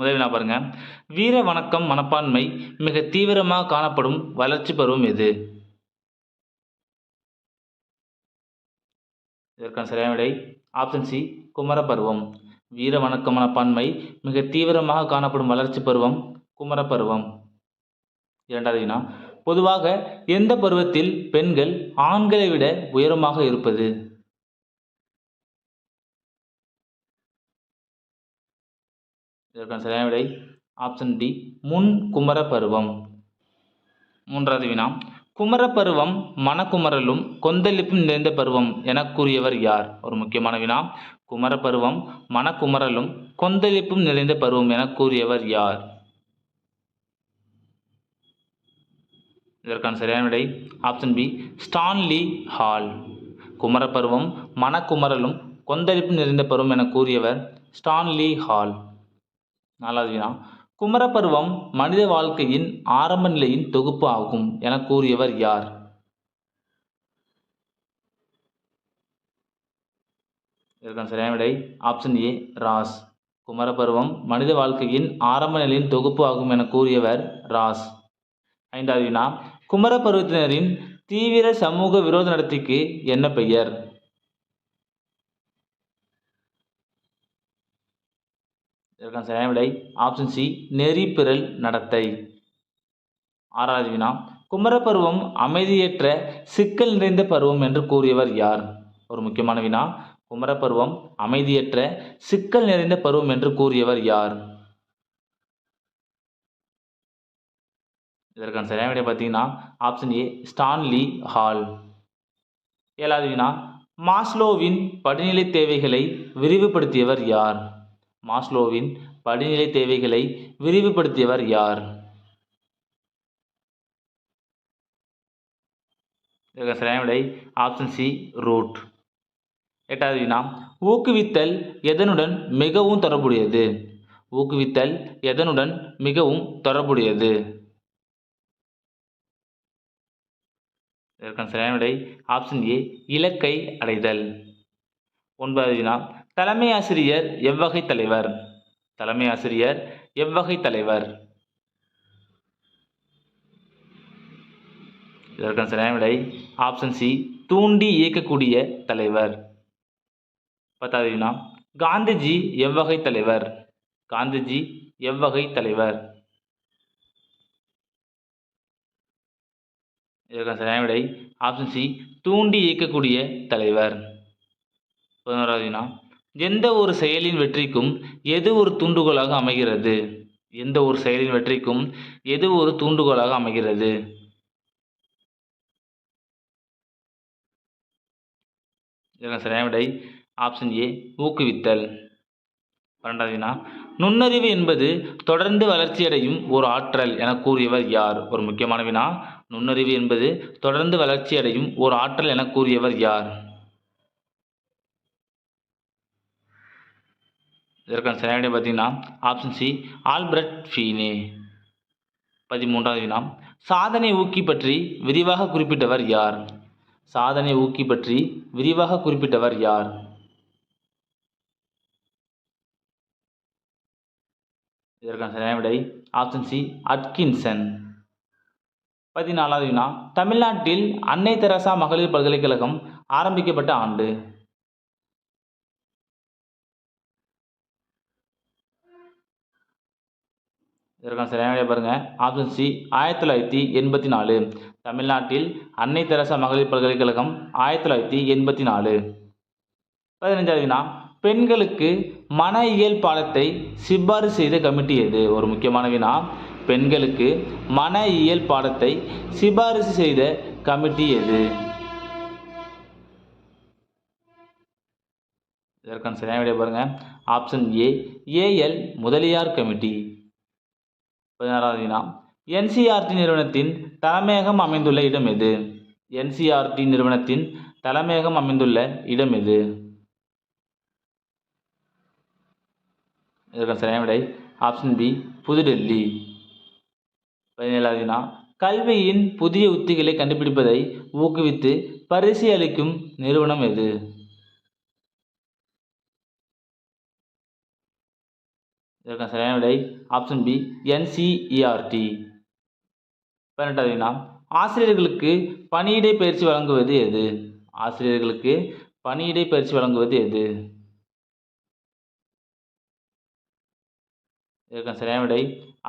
முதல் வினா பாருங்க? வீர வணக்கம் மனப்பான்மை மிக தீவிரமாக காணப்படும் வளர்ச்சி பருவம் எது? இதற்கான சரியான விடை ஆப்ஷன் சி குமர பருவம் வீர வணக்க மனப்பான்மை மிக தீவிரமாக காணப்படும் வளர்ச்சி பருவம் குமர பருவம் இரண்டாவது வினா பொதுவாக எந்த பருவத்தில் பெண்கள் ஆண்களை விட உயரமாக இருப்பது? இதற்கான சரியான விடை. ஆப்ஷன் டி முன் குமர பருவம் மூன்றாவது வினா குமரப்பருவம் மனக்குமரலும் கொந்தளிப்பும் நிறைந்த பருவம் என கூறியவர் யார்? ஒரு முக்கியமான வினா குமரப்பருவம் மனக்குமரலும் கொந்தளிப்பும் நிறைந்த பருவம் என கூறியவர் யார்? இதற்கான சரியான விடை. ஆப்ஷன் பி ஸ்டான்லி ஹால் குமரப்பருவம் மனக்குமரலும் கொந்தளிப்பும் நிறைந்த பருவம் என கூறியவர் ஸ்டான்லி ஹால் நாலாவது வினா குமரப்பருவம் மனித வாழ்க்கையின் ஆரம்ப நிலையின் தொகுப்பு ஆகும் என கூறியவர் யார்? இதற்கான சரியான விடை ஆப்ஷன் ஏ ராஸ். குமரப்பருவம் மனித வாழ்க்கையின் ஆரம்ப நிலையின் தொகுப்பு ஆகும் என கூறியவர் ராஸ். ஐந்தாவது வினா குமரப்பருவத்தினரின் தீவிர சமூக விரோத நடத்திக்கு என்ன பெயர்? இதற்கான சரியான விடை? ஆப்ஷன் சி நெறிப்பிரல் நடத்தை. ஆறாவது வினா. குமரப்பருவம் அமைதியற்ற சிக்கல் நிறைந்த பருவம் என்று கூறியவர் யார்? ஒரு முக்கியமான வினா. குமரப்பருவம் அமைதியற்ற சிக்கல் நிறைந்த பருவம் என்று கூறியவர் யார்? இதற்கான சரியான விடை பார்த்தீங்கன்னா ஆப்ஷன் ஏ ஸ்டான்லி ஹால். ஏழாவது வினா. மாஸ்லோவின் படிநிலை தேவைகளை விரிவுபடுத்தியவர் யார்? மாஸ்லோவின் படிநிலை தேவைகளை விரிவுபடுத்தியவர் யார்? இதற்கு சரியான விடை ஆப்ஷன் சி ரூட் எட்டாவது வினா ஊக்குவித்தல் எதனுடன் மிகவும் தொடர்புடையது? ஊக்குவித்தல் எதனுடன் மிகவும் தொடர்புடையது? இதற்கான சரியான விடை ஆப்ஷன் ஏ இலக்கை அடைதல். ஒன்பதாவது வினா தலைமை ஆசிரியர் எவ்வகை தலைவர்? தலைமை ஆசிரியர் எவ்வகை தலைவர்? இதற்கான சரியான விடை ஆப்ஷன் சி தூண்டி இயக்கக்கூடிய தலைவர். பத்தாவது வினா காந்திஜி எவ்வகை தலைவர்? காந்திஜி எவ்வகை தலைவர்? இதற்கான சரியான விடை ஆப்ஷன் சி தூண்டி இயக்கக்கூடிய தலைவர். பதினோராவது வினா எந்த ஒரு செயலின் வெற்றிக்கும் எது ஒரு தூண்டுகோலாக அமைகிறது? எந்த ஒரு செயலின் வெற்றிக்கும் எது ஒரு தூண்டுகோலாக அமைகிறது? சரியான விடை ஆப்ஷன் ஏ ஊக்குவித்தல். பன்னெண்டாவது வினா. நுண்ணறிவு என்பது தொடர்ந்து வளர்ச்சியடையும் ஒரு ஆற்றல் என கூறியவர் யார்? ஒரு முக்கியமான வினா. நுண்ணறிவு என்பது தொடர்ந்து வளர்ச்சியடையும் ஒரு ஆற்றல் என கூறியவர் யார்? இதற்கான சரியான விடை பார்த்தீங்கன்னா ஆப்ஷன் சி ஆல்பர்ட் ஃபீனே பதிமூன்றாவது வினா. சாதனை ஊக்கி பற்றி விரிவாக குறிப்பிட்டவர் யார்? சாதனை ஊக்கி பற்றி விரிவாக குறிப்பிட்டவர் யார்? இதற்கான சரியான விடை ஆப்ஷன் சி அட்கின்சன் பதினாலாவது வினா. தமிழ்நாட்டில் அன்னை தெரசா மகளிர் பல்கலைக்கழகம் ஆரம்பிக்கப்பட்ட ஆண்டு. இதற்கான சரியான விடை பாருங்கள் ஆப்ஷன் சி ஆயிரத்தி தொள்ளாயிரத்தி எண்பத்தி நாலு. தமிழ்நாட்டில் அன்னை தெரசா மகளிர் பல்கலைக்கழகம் ஆயிரத்தி தொள்ளாயிரத்தி எண்பத்தி நாலு. பதினஞ்சாவது வினா பெண்களுக்கு மன இயல் பாடத்தை சிபாரிசு செய்த கமிட்டி எது? ஒரு முக்கியமான வினா. பெண்களுக்கு மன இயல் பாடத்தை சிபாரிசு செய்த கமிட்டி எது? இதற்கான சரியான விடை option A AL Mudaliar committee. பதினாறாவது வினா என்சிஆர்டி நிறுவனத்தின் தலைமையகம் அமைந்துள்ள இடம் எது? என்சிஆர்டி நிறுவனத்தின் தலைமையகம் அமைந்துள்ள இடம் எது? இதற்கான சரியான விடை. ஆப்ஷன் பி புதுடெல்லி. பதினேழாவது வினா கல்வியின் புதிய உத்திகளை கண்டுபிடிப்பதை ஊக்குவித்து பரிசு அளிக்கும் நிறுவனம் எது? இதற்கான சரியான விடை ஆப்ஷன் பி என்சிஇஆர்டி பதினெட்டாவது வினா ஆசிரியர்களுக்கு பணியிடை பயிற்சி வழங்குவது எது? ஆசிரியர்களுக்கு பணியிடை பயிற்சி வழங்குவது எது? இதற்கான சரியான விடை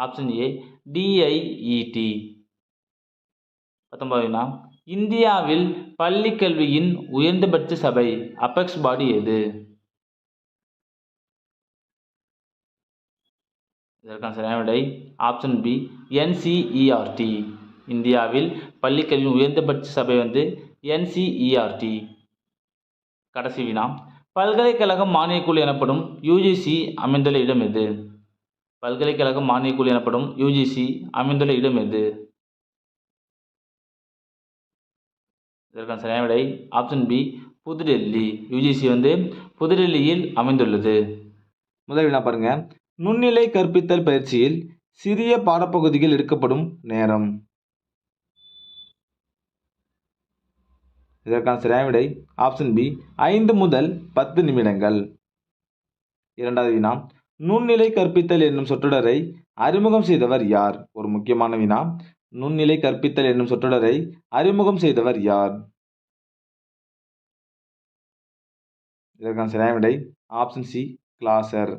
ஆப்ஷன் ஏ டிஐஇடி பத்தொன்பது வினா இந்தியாவில் பள்ளி கல்வியின் உயர்ந்தபட்ச சபை அபெக்ஸ் பாடி எது? இதற்கான சரியான விடை ஆப்ஷன் பி என்சிஇஆர்டி இந்தியாவில் பள்ளிக்கல்வியின் உயர்ந்தபட்ச சபை வந்து என்சிஇஆர்டி கடைசி வினா. பல்கலைக்கழகம் மானியக்குழு எனப்படும் யூஜிசி அமைந்துள்ள இடம் எது? பல்கலைக்கழகம் மானியக்குழு எனப்படும் யூஜிசி அமைந்துள்ள இடம் எது? இதற்கான சரியான விடை ஆப்ஷன் பி புதுடெல்லி. யூஜிசி வந்து புதுடெல்லியில் அமைந்துள்ளது. முதல் வினா பாருங்கள் நுண்ணிலை கற்பித்தல் பயிற்சியில் சிறிய பாடப்பகுதிகள் எடுக்கப்படும் நேரம். இதற்கான சரியான விடை ஆப்ஷன் பி ஐந்து முதல் பத்து நிமிடங்கள். இரண்டாவது வினா நுண்ணிலை கற்பித்தல் என்னும் சொற்றொடரை அறிமுகம் செய்தவர் யார்? ஒரு முக்கியமான வினா நுண்ணிலை கற்பித்தல் என்னும் சொற்றொடரை அறிமுகம் செய்தவர் யார்? இதற்கான சரியான விடை ஆப்ஷன் சி கிளாசர்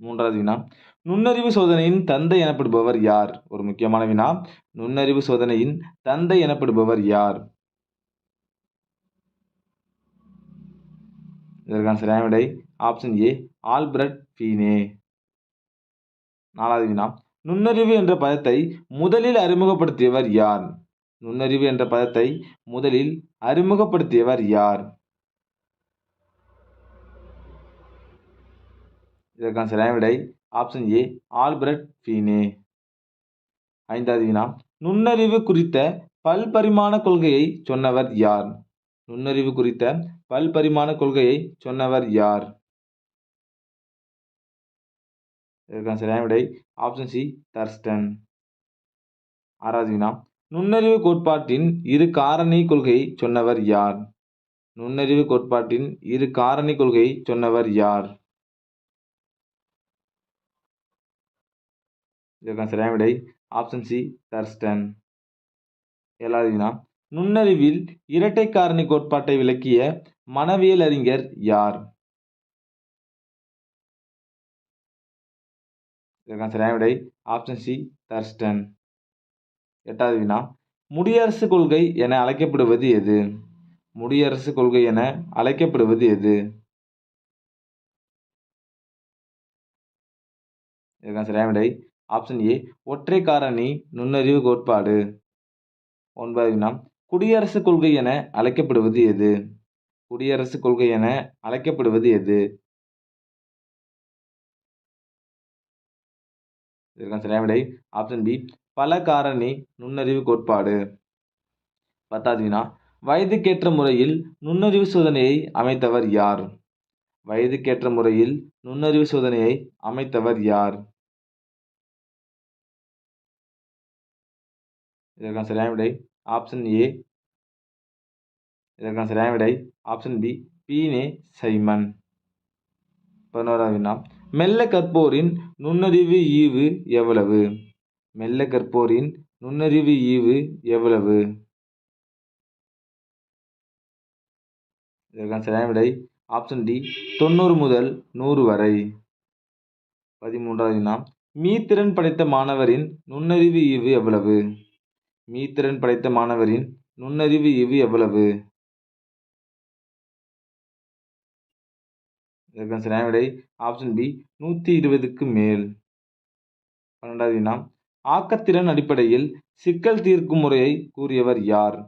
மூன்றாவது வினா. நுண்ணறிவு சோதனையின் தந்தை எனப்படுபவர் யார்? ஒரு முக்கியமான வினா. நுண்ணறிவு சோதனையின் தந்தை எனப்படுபவர் யார்? இதற்கான சரியான விடை ஆப்ஷன் ஏ ஆல்பர்ட் பீனே. நாலாவது வினா. நுண்ணறிவு என்ற பதத்தை முதலில் அறிமுகப்படுத்தியவர் யார்? நுண்ணறிவு என்ற பதத்தை முதலில் அறிமுகப்படுத்தியவர் யார்? இதற்கான சரியான விடை ஆப்ஷன் ஏ ஆல்பர்ட் ஃபீனே ஐந்தாவது வினா நுண்ணறிவு குறித்த பல்பரிமாண கொள்கையை சொன்னவர் யார்? நுண்ணறிவு குறித்த பல்பரிமாண கொள்கையை சொன்னவர் யார்? இதற்கான சரியான விடை ஆப்ஷன் சி தர்ஸ்டன் ஆறாவது வினா நுண்ணறிவு கோட்பாட்டின் இரு காரணி கொள்கையை சொன்னவர் யார்? நுண்ணறிவு கோட்பாட்டின் இரு காரணி கொள்கையை சொன்னவர் யார்? இதற்கான சரியான விடை. ஆப்ஷன் சி தர்ஸ்டன் ஏழாவது நுண்ணறிவில் இரட்டை காரணி கோட்பாட்டை விளக்கிய மனவியல் அறிஞர் யார்? இதற்கான சரியான விடை. ஆப்ஷன் சி தர்ஸ்டன் எட்டாவது வினா முடியரசு கொள்கை என அழைக்கப்படுவது எது? முடியரசு கொள்கை என அழைக்கப்படுவது எது? இதற்கான சரியான விடை. ஆப்ஷன் ஏ ஒற்றை காரணி நுண்ணறிவு கோட்பாடு. ஒன்பது நாம் குடியரசுக் கொள்கை என அழைக்கப்படுவது எது? குடியரசுக் கொள்கை என அழைக்கப்படுவது எது? இதற்கான சரியான விடை. ஆப்ஷன் பி பல காரணி நுண்ணறிவு கோட்பாடு. பத்தாவது வினா வயதுக்கேற்ற முறையில் நுண்ணறிவு சோதனையை அமைத்தவர் யார்? வயதுக்கேற்ற முறையில் நுண்ணறிவு சோதனையை அமைத்தவர் யார்? இதற்கான சரியான விடை ஆப்ஷன் ஏ இதற்கான சரியான விடை ஆப்ஷன் பி பீனே சைமன். பதினோராவது வினா மெல்ல கற்போரின் நுண்ணறிவு ஈவு எவ்வளவு? மெல்ல கற்போரின் நுண்ணறிவு ஈவு எவ்வளவு? இதற்கான சரியான விடை ஆப்ஷன் டி தொண்ணூறு முதல் நூறு வரை. பதிமூன்றாவது வினா மீத்திறன் படைத்த மாணவரின் நுண்ணறிவு ஈவு எவ்வளவு? மீத்திறன் படைத்த மாணவரின் நுண்ணறிவு ஈவு எவ்வளவு? இதற்கான சரியான விடை ஆப்ஷன் பி நூற்றி இருபதுக்கு மேல். பன்னெண்டாவது வினாம் ஆக்கத்திறன் அடிப்படையில் சிக்கல் தீர்க்கும் முறையை கூறியவர் யார்?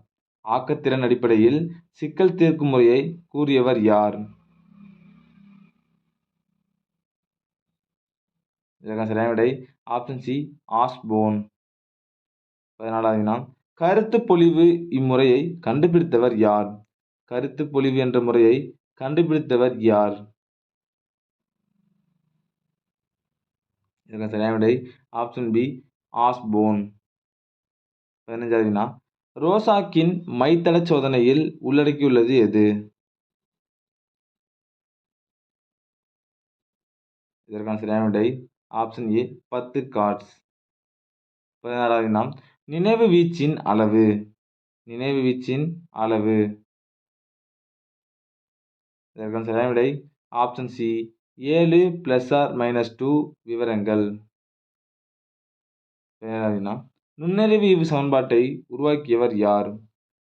ஆக்கத்திறன் அடிப்படையில் சிக்கல் தீர்க்கும் முறையை கூறியவர் யார்? இதற்கான சரியான விடை ஆப்ஷன் சி ஆஸ்போன் பதினாலாவது வினா கருத்து பொழிவு இம்முறையை கண்டுபிடித்தவர் யார்? கருத்து பொழிவு என்ற முறையை கண்டுபிடித்தவர் யார்? இதற்கான சரியான விடை ஆப்ஷன் பி ஆஸ்போன் பதினஞ்சாவது வினா ரோசாக்கின் மைத்தள சோதனையில் உள்ளடக்கியுள்ளது எது? இதற்கான சரியான விடை ஆப்ஷன் ஏ பத்து கார்ட்ஸ் பதினாறாவது நாம் நினைவு வீச்சின் அளவு. நினைவு வீச்சின் அளவு. இதற்கான சரியான விடை. ஆப்ஷன் சி ஏழு ப்ளஸ் ஆர் மைனஸ் டூ விவரங்கள். நுண்ணறிவு ஈவு சமன்பாட்டை உருவாக்கியவர் யார்?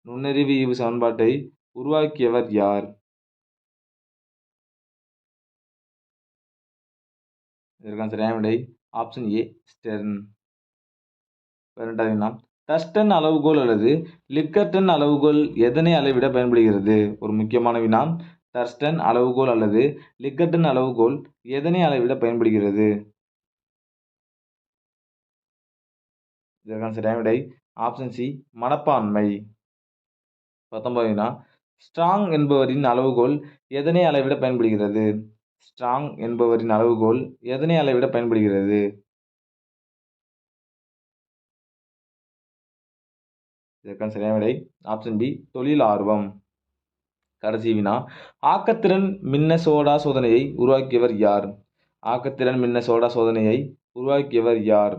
நுண்ணறிவு ஈவு சமன்பாட்டை உருவாக்கியவர் யார்? இதற்கான சரியான விடை. ஆப்ஷன் ஏ ஸ்டெர்ன் பதினெட்டாவது வினா டஸ்டன் அளவுகோல் அல்லது லிக்கர்டன் அளவுகோல் எதனை அளவிட பயன்படுகிறது? ஒரு முக்கியமான வினா டஸ்டன் அளவுகோல் அல்லது லிக்கர்டன் அளவுகோல் எதனை அளவிட பயன்படுகிறது? இதற்கான சரியான விடை ஆப்ஷன் சி மனப்பான்மை. பத்தொன்பது வினா ஸ்ட்ராங் என்பவரின் அளவுகோல் எதனை அளவிட பயன்படுகிறது? ஸ்ட்ராங் என்பவரின் அளவுகோல் எதனை அளவிட பயன்படுகிறது? இதற்கான சரியான விடை ஆப்ஷன் பி தொழில் ஆர்வம். கடைசி வினா ஆக்கத்திறன் மின்ன சோடா சோதனையை உருவாக்கியவர் யார்? ஆக்கத்திறன் மின்ன சோடா சோதனையை உருவாக்கியவர் யார்?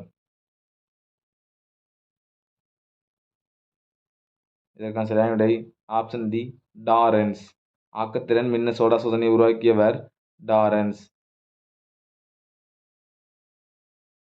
இதற்கான சரியான விடை ஆப்ஷன் டி டாரன்ஸ். ஆக்கத்திறன் மின்ன சோடா சோதனையை உருவாக்கியவர் டாரன்ஸ்.